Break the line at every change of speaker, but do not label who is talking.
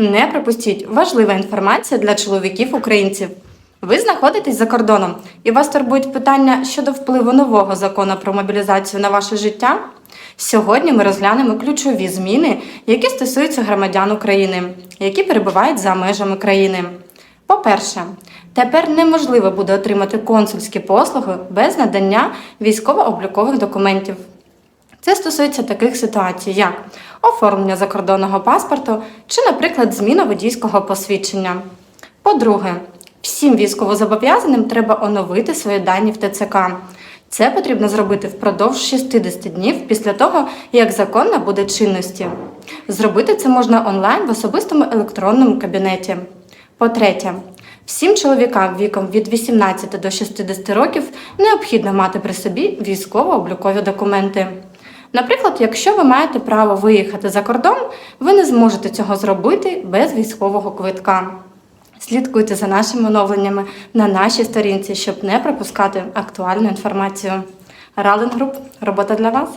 Не пропустіть важлива інформація для чоловіків українців. Ви знаходитесь за кордоном і вас турбують питання щодо впливу нового закону про мобілізацію на ваше життя. Сьогодні ми розглянемо ключові зміни, які стосуються громадян України, які перебувають за межами країни. По-перше, тепер неможливо буде отримати консульські послуги без надання військово-облікових документів. Це стосується таких ситуацій, як оформлення закордонного паспорту чи, наприклад, зміна водійського посвідчення. По-друге, всім військовозобов'язаним треба оновити свої дані в ТЦК. Це потрібно зробити впродовж 60 днів після того, як закон набуде чинності. Зробити це можна онлайн в особистому електронному кабінеті. По-третє, всім чоловікам віком від 18 до 60 років необхідно мати при собі військово-облікові документи. Наприклад, якщо ви маєте право виїхати за кордон, ви не зможете цього зробити без військового квитка. Слідкуйте за нашими оновленнями на нашій сторінці, щоб не пропускати актуальну інформацію. Рален Груп робота для вас.